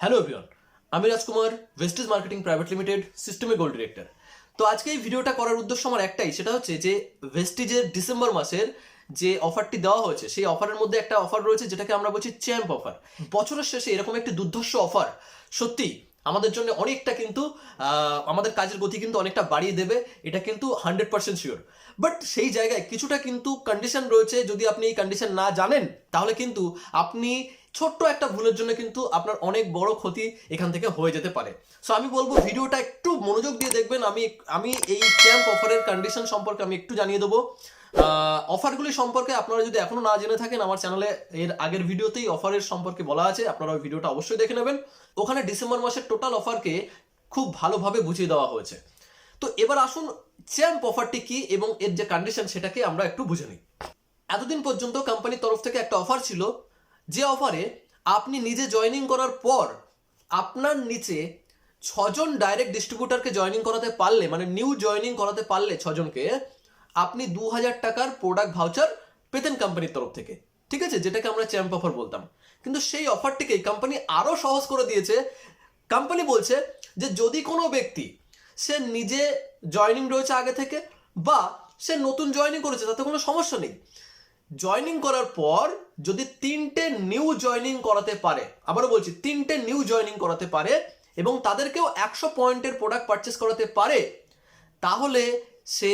Hello everyone আমি Rajkumar Vestige marketing private limited সিস্টেমে gold director তো আজকে এই ভিডিওটা করার উদ্দেশ্য আমার একটাই, সেটা হচ্ছে যে ভেস্টিজের ডিসেম্বর মাসের যে অফারটি দেওয়া হয়েছে, সেই অফারের মধ্যে একটা অফার রয়েছে, যেটাকে আমরা বলছি চ্যাম্প অফার বছরের শেষে এরকম একটি দুর্ধর্ষ অফার সত্যি, আমাদের জন্য অনেকটা কিন্তু আমাদের কাজের গতি কিন্তু অনেকটা বাড়িয়ে দেবে, এটা কিন্তু হান্ড্রেড পার্সেন্ট শিওর বাট সেই জায়গায় কিছুটা কিন্তু কন্ডিশন রয়েছে, যদি আপনি এই কন্ডিশন না জানেন, তাহলে কিন্তু আপনি ছোট্ট একটা ভুলের জন্য কিন্তু আপনার অনেক বড় ক্ষতি এখান থেকে হয়ে যেতে পারে। সো আমি বলব ভিডিওটা একটু মনোযোগ দিয়ে দেখবেন। আমি আমি এই চ্যাম্প অফারের কন্ডিশন সম্পর্কে আমি একটু জানিয়ে দেবো। অফারগুলি সম্পর্কে আপনারা যদি এখনও না জেনে থাকেন, আমার চ্যানেলে এর আগের ভিডিওতেই অফারের সম্পর্কে বলা আছে। আপনারা ওই ভিডিওটা অবশ্যই দেখে নেবেন। ওখানে ডিসেম্বর মাসের টোটাল অফারকে খুব ভালোভাবে বুঝিয়ে দেওয়া হয়েছে। তো এবার আসুন চ্যাম্প অফারটি কি এবং এর যে কন্ডিশন সেটাকে আমরা একটু বুঝে নিই। এতদিন পর্যন্ত কোম্পানির তরফ থেকে একটা অফার ছিল। যে অফারে আপনি নিজে জয়েনিং করার পর আপনার নিচে ছজন ডাইরেক্ট ডিস্ট্রিবিউটারকে জয়েনিং করাতে পারলে মানে নিউ জয়েনিং করাতে পারলে ছজনকে আপনি দু হাজার টাকার প্রোডাক্ট ভাউচার পেতেন কোম্পানির তরফ থেকে। ঠিক আছে? যেটাকে আমরা চ্যাম্প অফার বলতাম। কিন্তু সেই অফারটিকে কোম্পানি আরও সহজ করে দিয়েছে। কোম্পানি বলছে যে যদি কোনো ব্যক্তি সে নিজে জয়েনিং রয়েছে আগে থেকে বা সে নতুন জয়েনিং করেছে, তাতে কোনো সমস্যা নেই। জয়েনিং করার পর যদি তিনটে নিউ জয়েনিং করাতে পারে, আবারও বলছি, তিনটে নিউ জয়েনিং করাতে পারে এবং তাদেরকেও একশো পয়েন্টের প্রোডাক্ট পারচেস করাতে পারে, তাহলে সে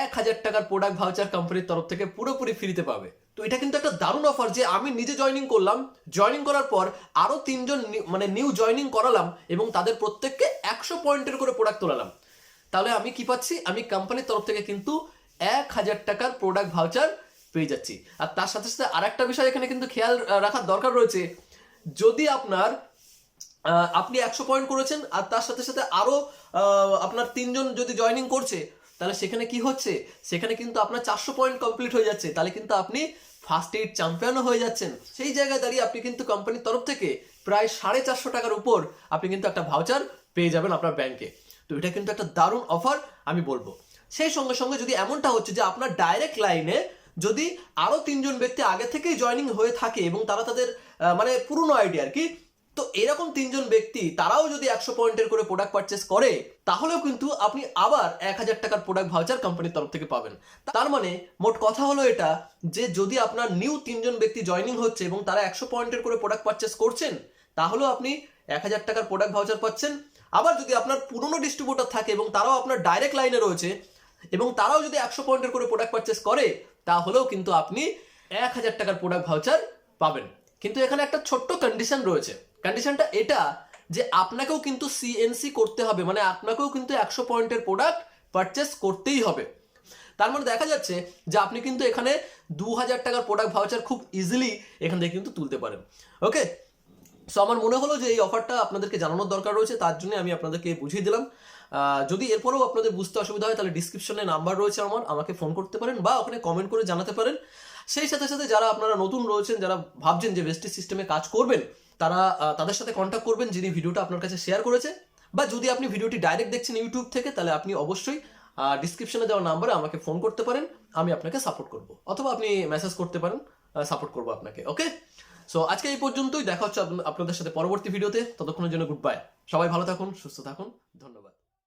এক হাজার টাকার প্রোডাক্ট ভাউচার কোম্পানির তরফ থেকে পুরোপুরি ফ্রিতে পাবে। তো এটা কিন্তু একটা দারুণ অফার যে আমি নিজে জয়েনিং করলাম জয়েনিং করার পর আরও তিনজন মানে নিউ জয়েনিং করালাম এবং তাদের প্রত্যেককে একশো পয়েন্টের করে প্রোডাক্ট তোলালাম। তাহলে আমি কি পাচ্ছি? আমি কোম্পানির তরফ থেকে কিন্তু এক হাজার টাকার প্রোডাক্ট ভাউচার পেয়ে যাচ্ছি। আর তার সাথে সাথে আরেকটা বিষয় এখানে কিন্তু খেয়াল রাখার দরকার রয়েছে। যদি আপনার আপনি একশো পয়েন্ট করেছেন, আর তার সাথে সাথে আরও আপনার তিনজন যদি জয়েনিং করছে, তাহলে সেখানে কি হচ্ছে? সেখানে কিন্তু আপনার চারশো পয়েন্ট কমপ্লিট হয়ে যাচ্ছে। তাহলে কিন্তু আপনি ফার্স্ট এইড চ্যাম্পিয়নও হয়ে যাচ্ছেন। সেই জায়গায় দাঁড়িয়ে আপনি কিন্তু কোম্পানির তরফ থেকে প্রায় সাড়ে চারশো টাকার উপর আপনি কিন্তু একটা ভাউচার পেয়ে যাবেন আপনার ব্যাংকে তো এটা কিন্তু একটা দারুণ অফার আমি বলব। সেই সঙ্গে সঙ্গে যদি এমনটা হচ্ছে যে আপনার ডাইরেক্ট লাইনে যদি আরও তিনজন ব্যক্তি আগে থেকেই জয়েনিং হয়ে থাকে এবং তারা তাদের মানে পুরনো আইডি আর কি, তো এরকম তিনজন ব্যক্তি তারাও যদি একশো পয়েন্টের করে প্রোডাক্ট পারচেস করে, তাহলেও কিন্তু আপনি আবার এক হাজার টাকার প্রোডাক্ট ভাউচার কোম্পানির তরফ থেকে পাবেন। তার মানে মোট কথা হলো এটা যে যদি আপনার নিউ তিনজন ব্যক্তি জয়েনিং হচ্ছে এবং তারা একশো পয়েন্টের করে প্রোডাক্ট পারচেস করছেন, তাহলেও আপনি এক হাজার টাকার প্রোডাক্ট ভাউচার পাচ্ছেন। আবার যদি আপনার পুরনো ডিস্ট্রিবিউটার থাকে এবং তারাও আপনার ডাইরেক্ট লাইনে রয়েছে এবং তারাও যদি একশো পয়েন্টের করে প্রোডাক্ট পারচেস করে, তাহলেও কিন্তু আপনি এক হাজার টাকার প্রোডাক্ট ভাউচার পাবেন। কিন্তু এখানে একটা ছোট্ট কন্ডিশন রয়েছে। কন্ডিশনটা এটা যে আপনাকেও কিন্তু সিএনসি করতে হবে মানে আপনাকেও কিন্তু একশো পয়েন্টের প্রোডাক্ট পারচেস করতেই হবে। তার মানে দেখা যাচ্ছে যে আপনি কিন্তু এখানে দু হাজার টাকার প্রোডাক্ট ভাউচার খুব ইজিলি এখান থেকে কিন্তু তুলতে পারেন। ওকে সো আমার মনে হলো যে এই অফারটা আপনাদেরকে জানানোর দরকার রয়েছে, তার জন্য আমি আপনাদেরকে বুঝিয়ে দিলাম। যদি এরপরেও আপনাদের বুঝতে অসুবিধা হয়, তাহলে ডিসক্রিপশনে নাম্বার রয়েছে আমার, আমাকে ফোন করতে পারেন বা ওখানে কমেন্ট করে জানাতে পারেন। সেই সাথে সাথে যারা আপনারা নতুন রয়েছেন, যারা ভাবছেন যে ভেস্টিজ সিস্টেমে কাজ করবেন, তারা তাদের সাথে কন্ট্যাক্ট করবেন যিনি ভিডিওটা আপনার কাছে শেয়ার করেছে। বা যদি আপনি ভিডিওটি ডাইরেক্ট দেখছেন ইউটিউব থেকে, তাহলে আপনি অবশ্যই ডিসক্রিপশনে দেওয়া নাম্বারে আমাকে ফোন করতে পারেন, আমি আপনাকে সাপোর্ট করব। অথবা আপনি মেসেজ করতে পারেন সাপোর্ট করব আপনাকে ওকে সো আজকে এই পর্যন্তই। দেখা হচ্ছে আপ- আপনাদের সাথে পরবর্তী ভিডিওতে। ততক্ষণের জন্য গুড বাই সবাই ভালো থাকুন, সুস্থ থাকুন। ধন্যবাদ।